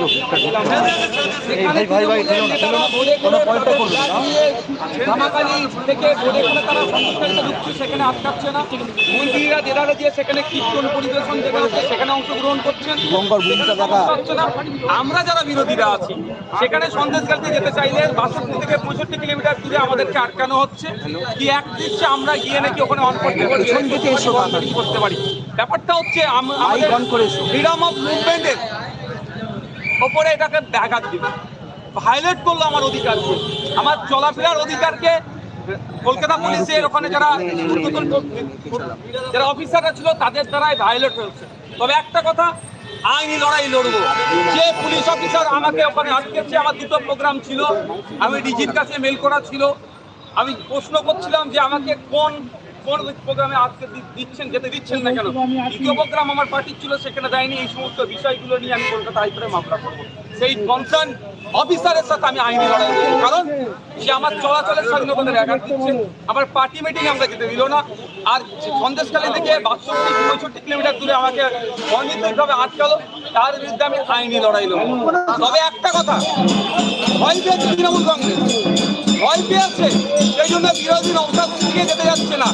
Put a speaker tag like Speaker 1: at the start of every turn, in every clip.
Speaker 1: দুষ্টনাথী জামাকালি থেকে বোর্ডে করে তারা সংস্কারিত ঢুকছে সেখানে আটকাচ্ছে না মন্দিরা দেদারে দিয়ে সেখানে কীর্তন পরিবেশন যেটা হচ্ছে সেখানে অংশগ্রহণ করছেন আমরা যারা বিরোধীরা আছি সেখানে সন্দেশগাড়িতে যেতে চাইলে বাষট্টি থেকে পঁয়ষট্টি কিলোমিটার দূরে আমাদেরকে আটকানো হচ্ছে। কি এক দৃশ্যে আমরা গিয়ে নাকি ওখানে অন করতে পারি করতে পারি। ব্যাপারটা হচ্ছে ফ্রিডম অফ মুভমেন্টের ওপরে এটাকে ব্যাঘাত দিবে। ভায়োলেট করল আমার অধিকারকে। আমার চলাফেরার অধিকারকে কলকাতা পুলিশের ওখানে যারা যারা অফিসাররা ছিল, তাদের দ্বারাই ভায়োলেট হয়েছে। তবে একটা কথা, আইনি লড়াই লড়বো। যে পুলিশ অফিসার আমাকে ওখানে আটকেছে, আমার দুটো প্রোগ্রাম ছিল। আমি ডিজির কাছে মেল করা ছিল। আমি প্রশ্ন করছিলাম যে আমাকে কোন কোন প্রোগ্রামে আজকে দিচ্ছেন যেতে দিচ্ছেন না কেন? দ্বিতীয় প্রোগ্রাম আমার পার্টির ছিল সেখানে দেয়নি। এই সমস্ত বিষয়গুলো নিয়ে আমি কলকাতা হাইকোর্টে মামলা করব। সেই কনসার্ন অফিসারের সাথে আমি আইনি লড়াই করব। কারণ সে আমার চলাচলের স্বাধীনতা ব্যাঘাত দিচ্ছে আমার পার্টি মিটিং আমরা যেতে দিল না। আর সন্দেশকালী থেকে বাষট্টি পঁয়ষট্টি কিলোমিটার দূরে আমাকে অনির্দিষ্টভাবে আটকালো। তার বিরুদ্ধে আমি আইনি লড়াই লড়বো। তবে একটা কথা ভয় পেয়েছে তৃণমূল কংগ্রেস। ভয় পেয়েছে সেই জন্য বিরোধী নৌকাগুলি দিকে যেতে যাচ্ছে না।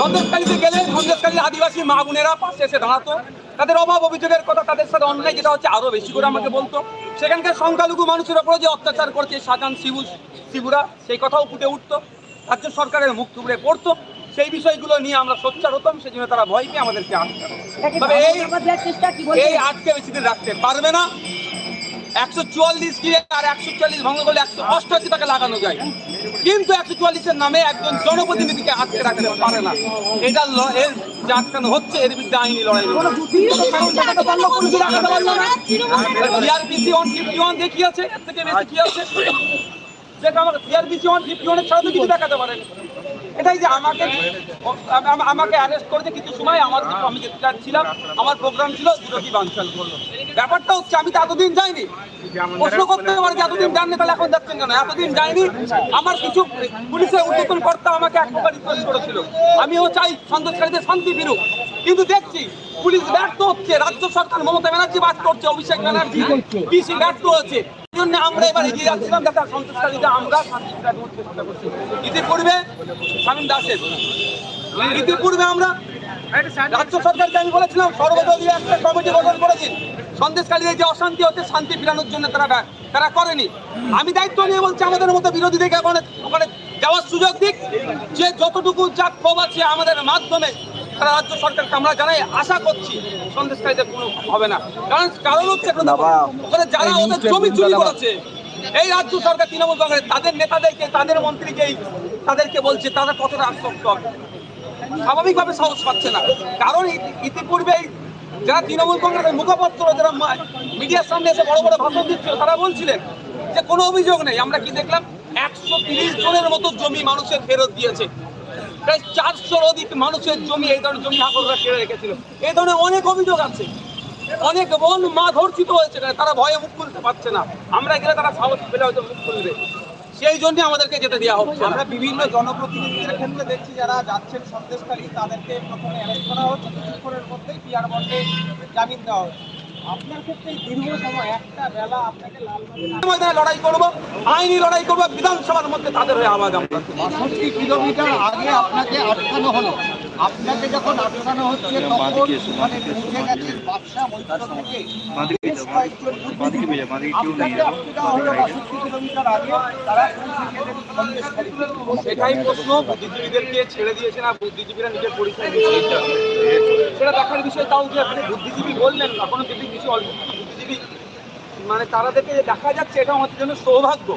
Speaker 1: সন্দেশকালীতে গেলে সন্দেশকালীর আদিবাসী মা বোনেরা পাশে এসে দাঁড়াতো। তাদের অভাব অভিযোগের কথা তাদের সাথে অন্যায় যেটা হচ্ছে আরও বেশি করে আমাকে বলতো। সেখানকার সংখ্যালঘু মানুষের ওপরে যে অত্যাচার করছে শাহজাহান শিবু শিবুরা সেই কথাও ফুটে উঠতো। রাজ্য সরকারের মুখ টুকরে পড়তো। সেই বিষয়গুলো নিয়ে আমরা সোচ্চার হতাম সেই জন্য তারা ভয় পেয়ে আমাদেরকে আটকাতো তবে এই এই আটকে বেশি দিন রাখতে পারবে না। একশো চুয়াল্লিশ আর একশো চুয়াল্লিশ ভঙ্গ করলে একশো অষ্টআশি টাকা লাগানো যায়। কিন্তু একশো চুয়াল্লিশের নামে একজন জনপ্রতিনিধিকে আটকে রাখতে পারে না। এটা এর যে আটকানো হচ্ছে, এর বিরুদ্ধে আইনি লড়াই সিআরপিসি ওয়ান ফিফটি ওয়ান দেখিয়েছে, এর থেকে বেশি কি আছে? যেটা আমার সিআরপিসি ওয়ান ফিফটি ওয়ানের ছাড়া তো কিছু দেখাতে পারেন। এটাই যে আমাকে আম- আম- আমাকে অ্যারেস্ট করেছে, কিছু সময় আমার আমি চাচ্ছিলাম, আমার প্রোগ্রাম ছিল বিরোধী বাঞ্চাল করল। ব্যাপারটা হচ্ছে, আমি তো এতদিন যাইনি। প্রশ্ন করতে পারে এতদিন যাননি, তাহলে এখন যাচ্ছেন কেন? এতদিন যাইনি, আমার কিছু পুলিশের উদ্যোতন কর্তা আমাকে এক প্রকার রিকোয়েস্ট করেছিল। আমিও চাই সন্দেশকারীদের শান্তি ফিরুক। কিন্তু দেখছি, পুলিশ ব্যর্থ হচ্ছে, রাজ্য সরকার মমতা ব্যানার্জি বাদ করছে, অভিষেক ব্যানার্জি, পিসি ব্যর্থ হচ্ছে। আমরা আমরা একটা করেছি। যে অশান্তি শান্তি ফিরানোর জন্য তারা তারা করেনি। আমি দায়িত্ব নিয়ে বলছি, আমাদের মতো বিরোধীদেরকে ওখানে ওখানে যাওয়ার সুযোগ দিক। যে যতটুকু যা ক্ষোভ আছে আমাদের মাধ্যমে তারা রাজ্য সরকারকে আমরা জানাই আশা করছি সন্দেশকারীদের কোনো হবে না। কারণ কারণ হচ্ছে ওখানে যারা ওদের জমি চুরি করেছে এই রাজ্য সরকার তৃণমূল কংগ্রেস তাদের নেতাদেরকে তাদের মন্ত্রীকেই তাদেরকে বলছে তারা কতটা আশ্বস্ত? হবে স্বাভাবিকভাবে সাহস পাচ্ছে না। কারণ ইতি- ইতিপূর্বে যারা তৃণমূল কংগ্রেসের মুখপাত্র যারা মিডিয়ার সামনে এসে বড় বড় ভাষণ দিচ্ছিল তারা বলছিলেন যে কোনো অভিযোগ নেই। আমরা কি দেখলাম একশো তিরিশ জনের মতো জমি মানুষের ফেরত দিয়েছে। প্রায় চারশোর অধিক মানুষের জমি এই ধরনের জমি হাকররা কেড়ে রেখেছিল। এই ধরনের অনেক অভিযোগ আছে। অনেক বোন মা ধর্ষিত হয়েছে তারা ভয়ে মুখ খুলতে পারছে না। আমরা গেলে তারা সাহস পেলে হয়তো মুখ খুলবে। সেই জন্য আমাদেরকে যেতে দেওয়া হচ্ছে
Speaker 2: আমরা বিভিন্ন জনপ্রতিনিধিদের ক্ষেত্রে দেখছি যারা যাচ্ছেন সন্দেশকারী তাদেরকে প্রথমে অ্যারেস্ট করা হচ্ছে। কিছুক্ষণের মধ্যেই পিয়ার বন্ডে জামিন দেওয়া হচ্ছে।
Speaker 1: লড়াই করব লড়াই করব, বিধানসভার মধ্যে তাদের হয়ে আওয়াজ আমরা।
Speaker 3: কিলোমিটার আগে আপনাকে আটকানো হলো আপনাকে যখন আটকানো হচ্ছে তখন মানে বুঝে গেছেন বাদশা মৈত্র থেকে বেশ কয়েকজন বুদ্ধিজীবী। আপনাকে আটকে হলো বাষট্টি কিলোমিটার আগে তারা সন্দেশকারী
Speaker 1: সেটাই প্রশ্ন বুদ্ধিজীবীদেরকে ছেড়ে দিয়েছে না? বুদ্ধিজীবীরা নিজের পরিচয় সেটা দেখার বিষয় তাও যে আপনি বুদ্ধিজীবী বললেন এখনও যদি কিছু অল্প বুদ্ধিজীবী মানে তাদেরকে যে দেখা যাচ্ছে এটা আমাদের জন্য সৌভাগ্য।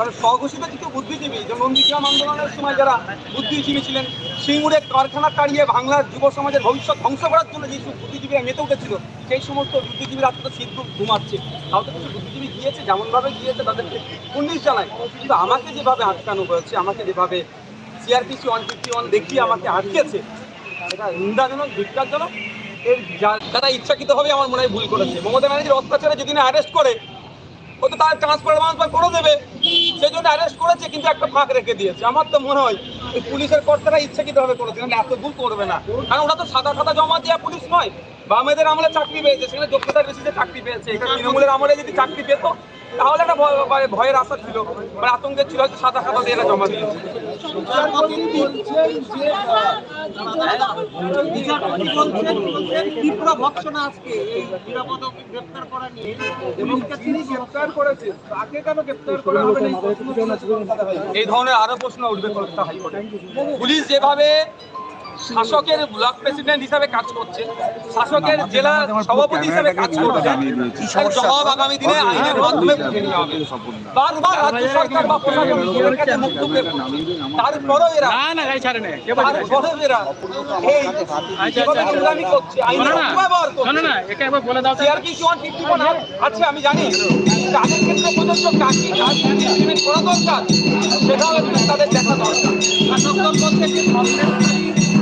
Speaker 1: কারণ স্বঘোষিত কিছু বুদ্ধিজীবী, যে নন্দীগ্রাম আন্দোলনের সময় যারা বুদ্ধিজীবী ছিলেন, সিঙ্গুরে কারখানা তাড়িয়ে বাংলার যুব সমাজের ভবিষ্যৎ ধ্বংস করার জন্য যেসব বুদ্ধিজীবীরা মেতে উঠেছিল, সেই সমস্ত বুদ্ধিজীবীরা আজকে তো সিদ্ধ ঘুমাচ্ছে। তাও তো কিছু বুদ্ধিজীবী গিয়েছে, যেমনভাবে গিয়েছে, তাদেরকে পুলিশ জানায়। কিন্তু আমাকে যেভাবে আটকানো হয়েছে, আমাকে যেভাবে সিআরপিসি ওয়ান ফিফটি ওয়ান দেখিয়ে আমাকে আটকেছে এটা নিন্দাজনক, ধিক্কারজনক। এর যারা ইচ্ছাকৃতভাবে আমার মনে হয় ভুল করেছে। মমতা ব্যানার্জির অত্যাচারে যদি না অ্যারেস্ট করে, ও তো তার ট্রান্সফার ট্রান্সফার করে দেবে। সেই জন্য অ্যারেস্ট করেছে, কিন্তু একটা ফাঁক রেখে দিয়েছে। আমার তো মনে হয় পুলিশের কর্তারা ইচ্ছাকৃতভাবে করেছে, নাহলে এত ভুল করবে না। কারণ ওরা তো সাদা সাদা জমা দেওয়া পুলিশ নয়। বামেদের আমলে চাকরি পেয়েছে, সেখানে যোগ্যতার বেশি চাকরি পেয়েছে তৃণমূলের আমলে যদি চাকরি পেত তাহলে একটা ভয়- ভয়- ভয়ের আশা ছিল। মানে আতঙ্কের ছিল হয়তো সাদা সাদা দিয়ে জমা দিয়েছে।
Speaker 2: এই
Speaker 1: ধরনের আরও প্রশ্ন উঠবে কলকাতা হাইকোর্টে। পুলিশ যেভাবে শাসকের ব্লক প্রেসিডেন্ট হিসাবে কাজ করছে শাসকের জেলা সভাপতি হিসাবে কাজ করছে। তার জবাব আগামী দিনে আইনের মাধ্যমে বারবার রাজ্য সরকার বা প্রশাসন নিজেদের কাছে মুখ টুকে তারপরও এরা তারপরেও এরা এই করছে আইনের করছে। সিআরপি কি আছে আমি জানি। তাদের ক্ষেত্রে প্রযোজ্য কাকি কাজ করা দরকার সেটাও তাদের দেখা দরকার।
Speaker 2: শাসকদল বলছে যে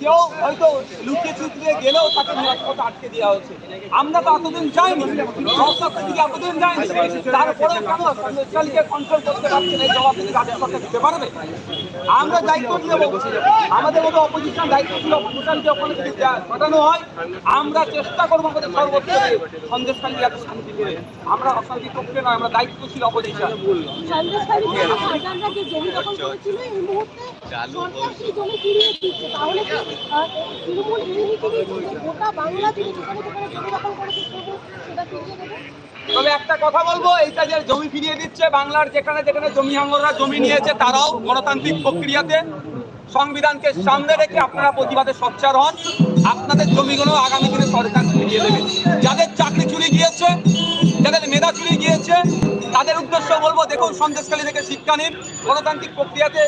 Speaker 1: কেউ হয়তো লুকিয়ে চুকিয়ে গেলেও তাকে নিরাপত্তা আটকে দেওয়া হচ্ছে। আমরা তো এতদিন যাইনি। দিকে এতদিন যাইনি। তারপরে কেন কন্ট্রোল করতে পারছে এই জবাব থেকে দিতে পারবে? আমরা দায়িত্ব নিয়ে বলছি আমাদের মতো অপোজিশন দায়িত্ব ছিল অপোজিশনকে ওখানে যদি ঘটানো হয় আমরা চেষ্টা করব আমাদের সর্বোচ্চ সন্দেশকালী যাতে শান্তি ফিরে আমরা অশান্তি পক্ষে নয় আমরা অপোজিশন
Speaker 4: থেকে তাহলে কি আহ,
Speaker 1: তবে একটা কথা বলব, এইটা যে জমি ফিরিয়ে দিচ্ছে বাংলার যেখানে যেখানে জমি হাঙ্গররা জমি নিয়েছে, তারাও গণতান্ত্রিক প্রক্রিয়াতে সংবিধানকে সামনে রেখে আপনারা প্রতিবাদে সোচ্চার হন। আপনাদের জমিগুলো আগামী দিনে সরকার ফিরিয়ে দেবে। যাদের চাকরি চুরি গিয়েছে, যাদের মেধা চুরি গিয়েছে, তাদের উদ্দেশ্য বলব, দেখুন সন্দেশখালী থেকে শিক্ষা নিন। গণতান্ত্রিক প্রক্রিয়াতে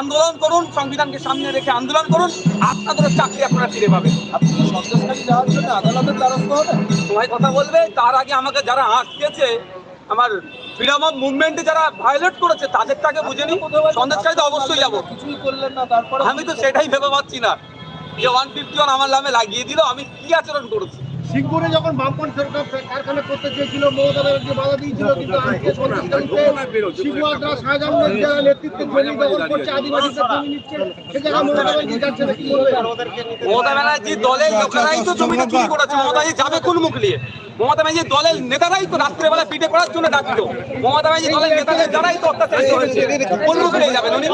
Speaker 1: আন্দোলন করুন সংবিধানকে সামনে রেখে আন্দোলন করুন আপনাদের চাকরি আপনারা ফিরে পাবেন।
Speaker 2: আপনি যাওয়ার জন্য আদালতের দ্বারস্থ হবেন
Speaker 1: সময় কথা বলবে তার আগে আমাকে যারা আটকেছে আমার ফ্রিডম অফ মুভমেন্টে যারা ভায়োলেট করেছে তাদেরটাকে বুঝে নিই সন্দেশকারী তো অবশ্যই যাব।
Speaker 2: কিছুই করলেন না তারপরে
Speaker 1: আমি তো সেটাই ভেবে পাচ্ছি না। যে ওয়ান ফিফটি ওয়ান আমার নামে লাগিয়ে দিল আমি কি আচরণ করেছি?
Speaker 3: সিঙ্গুরে যখন বামপন সরকার কারখানা করতে চেয়েছিল মমতা ব্যানার্জি বাধা দিয়েছিল কিন্তু আজকে শিবুয়াদরা শাহজাহানের যারা নেতৃত্বে জমি দখল করছে আদিবাসীদের জমি নিচ্ছে সে জায়গায় মমতা ব্যানার্জি যাচ্ছে না কি বলবেন?
Speaker 1: মমতা ব্যানার্জি দলের লোকেরাই তো জমিটা চুরি করেছে মমতা ব্যানার্জি যাবে কোন মুখ নিয়ে? মমতা ব্যানার্জি দলের নেতারাই তো রাত্রেবেলা পিঠে করার জন্য ডাকছিল মমতা ব্যানার্জি দলের নেতাদের দ্বারাই তো অত্যাচারিত হয়েছে কোন মুখ নিয়ে যাবেন উনি?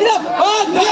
Speaker 1: ¡Ah, no!